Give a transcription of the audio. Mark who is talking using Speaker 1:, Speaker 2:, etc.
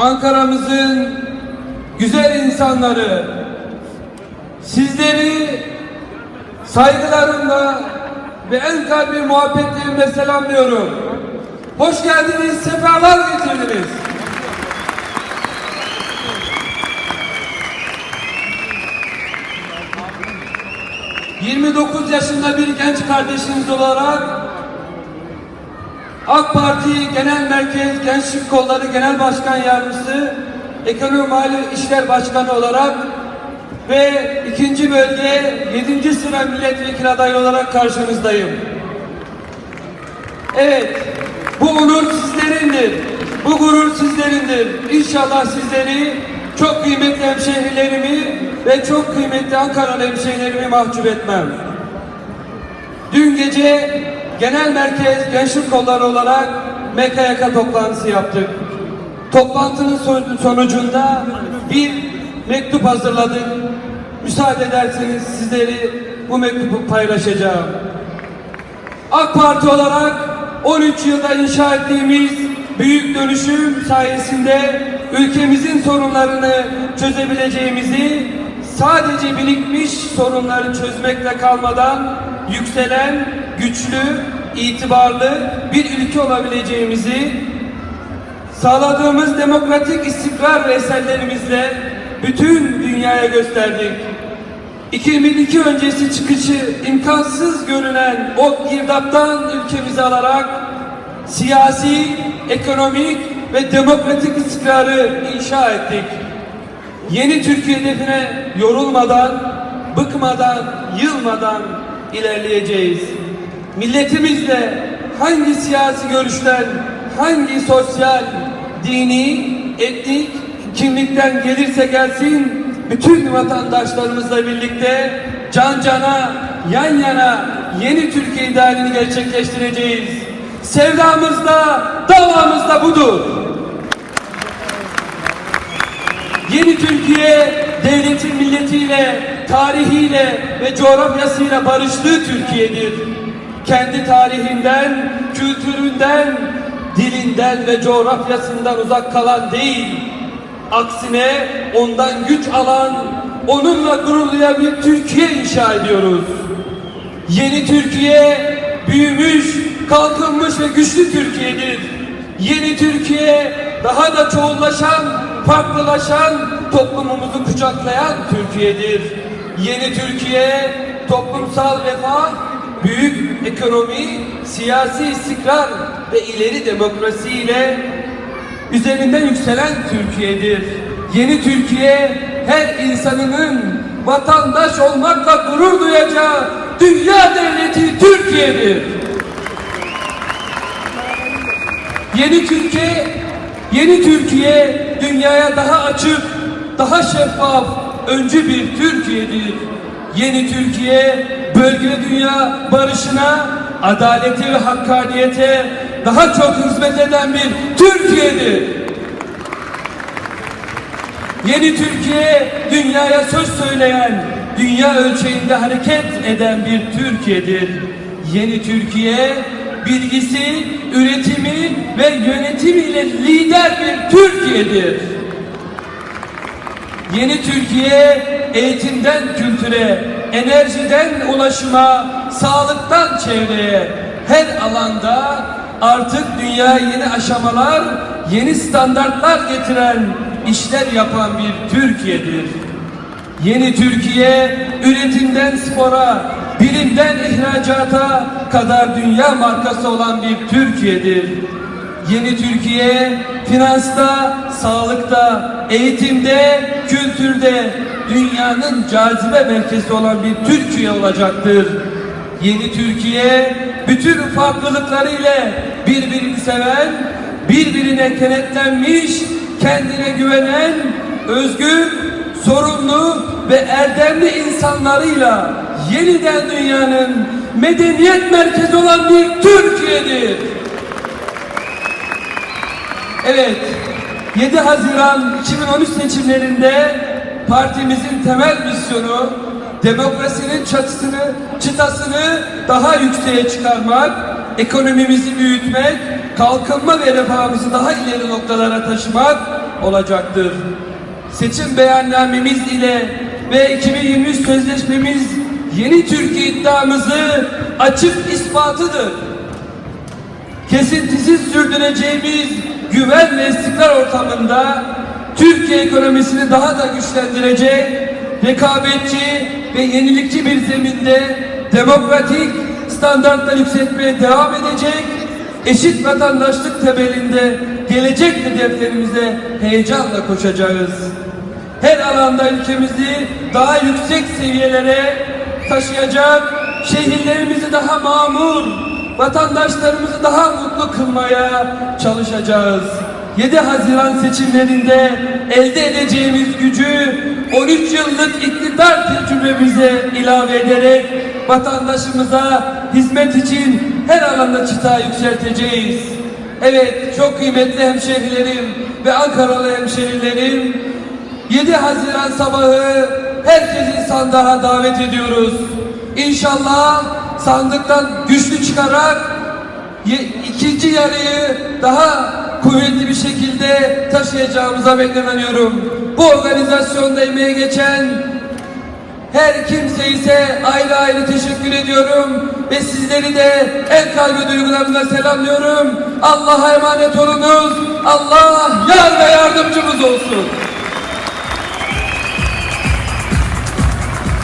Speaker 1: Ankara'mızın güzel insanları, sizleri saygılarımla ve en kalbi muhabbetlerimle selamlıyorum. Hoş geldiniz, sefalar getirdiniz. ...29 yaşında bir genç kardeşiniz olarak... AK Parti Genel Merkez Gençlik Kolları Genel Başkan Yardımcısı... ...Ekonomi Mali İşler Başkanı olarak... ...ve ikinci bölge 7. sıra milletvekili adayı olarak karşınızdayım. Evet, bu onur sizlerindir. Bu gurur sizlerindir. İnşallah sizleri çok kıymetli hemşehrilerimi ve çok kıymetli Ankaralı hemşehrilerimi mahcup etmem. Dün gece genel merkez gençlik kolları olarak MKYK toplantısı yaptık. Toplantının son- sonucunda bir mektup hazırladık. Müsaade ederseniz sizleri bu mektubu paylaşacağım. AK Parti olarak 13 yılda inşa ettiğimiz büyük dönüşüm sayesinde ülkemizin sorunlarını çözebileceğimizi sadece birikmiş sorunları çözmekle kalmadan yükselen, güçlü, itibarlı bir ülke olabileceğimizi sağladığımız demokratik istikrar ve eserlerimizle bütün dünyaya gösterdik. 2002 öncesi çıkışı imkansız görünen o girdaptan ülkemizi alarak siyasi, ekonomik ve demokratik istikrarı inşa ettik. Yeni Türkiye hedefine yorulmadan, bıkmadan, yılmadan ilerleyeceğiz. Milletimizle hangi siyasi görüşten, hangi sosyal, dini, etnik, kimlikten gelirse gelsin bütün vatandaşlarımızla birlikte can cana, yan yana yeni Türkiye idealini gerçekleştireceğiz. Sevdamız da, budur. Yeni Türkiye devletin milletiyle, tarihiyle ve coğrafyasıyla barıştığı Türkiye'dir. Kendi tarihinden, kültüründen, dilinden ve coğrafyasından uzak kalan değil, aksine ondan güç alan, onunla gurur bir Türkiye inşa ediyoruz. Yeni Türkiye büyümüş, kalkınmış ve güçlü Türkiye'dir. Yeni Türkiye daha da çoğullaşan, farklılaşan, toplumumuzu kucaklayan Türkiye'dir. Yeni Türkiye toplumsal refah, büyük ekonomi, siyasi istikrar ve ileri demokrasi ile üzerinden yükselen Türkiye'dir. Yeni Türkiye her insanının vatandaş olmakla gurur duyacağı dünya devleti Türkiye'dir. Yeni Türkiye, yeni Türkiye dünyaya daha açık, daha şeffaf, öncü bir Türkiye'dir. Yeni Türkiye bölge dünya barışına, adalete ve hakkaniyete daha çok hizmet eden bir Türkiye'dir. Yeni Türkiye dünyaya söz söyleyen, dünya ölçeğinde hareket eden bir Türkiye'dir. Yeni Türkiye bilgisi, üretimi ve yönetimiyle lider bir Türkiye'dir. Yeni Türkiye eğitimden kültüre, enerjiden ulaşıma, sağlıktan çevreye her alanda artık dünya yeni aşamalar, yeni standartlar getiren işler yapan bir Türkiye'dir. Yeni Türkiye üretimden spora, bilimden ihracata kadar dünya markası olan bir Türkiye'dir. Yeni Türkiye finansta, sağlıkta, eğitimde, kültürde dünyanın cazibe merkezi olan bir Türkiye olacaktır. Yeni Türkiye bütün farklılıklarıyla birbirini seven, birbirine kenetlenmiş, kendine güvenen, özgür, sorumlu ve erdemli insanlarıyla yeniden dünyanın medeniyet merkezi olan bir Türkiye'dir. Evet, 7 Haziran 2013 seçimlerinde partimizin temel misyonu demokrasinin çatısını, çıtasını daha yükseğe çıkarmak, ekonomimizi büyütmek, kalkınma ve refahımızı daha ileri noktalara taşımak olacaktır. Seçim beyannamemiz ile ve 2023 sözleşmemiz yeni Türkiye iddiamızı açık ispatıdır kesintisiz sürdüreceğimiz güven ve istikrar ortamında Türkiye ekonomisini daha da güçlendirecek, rekabetçi ve yenilikçi bir zeminde demokratik standartlar yükseltmeye devam edecek, eşit vatandaşlık temelinde gelecek hedeflerimize heyecanla koşacağız. Her alanda ülkemizi daha yüksek seviyelere taşıyacak, şehirlerimizi daha mamur, vatandaşlarımızı daha mutlu kılmaya çalışacağız. 7 Haziran seçimlerinde elde edeceğimiz gücü 13 yıllık iktidar tecrübemize ilave ederek vatandaşımıza hizmet için her alanda çıta yükselteceğiz. Evet çok kıymetli hemşehrilerim ve Ankaralı hemşehrilerim 7 Haziran sabahı herkesi sandığa davet ediyoruz. İnşallah sandıktan güçlü çıkarak ikinci yarıyı daha kuvvetli bir şekilde taşıyacağımıza ben inanıyorum. Bu organizasyonda emeği geçen her kimse ise ayrı ayrı teşekkür ediyorum ve sizleri de en kalbi duygularımla selamlıyorum. Allah'a emanet olunuz. Allah yar ve yardımcımız olsun.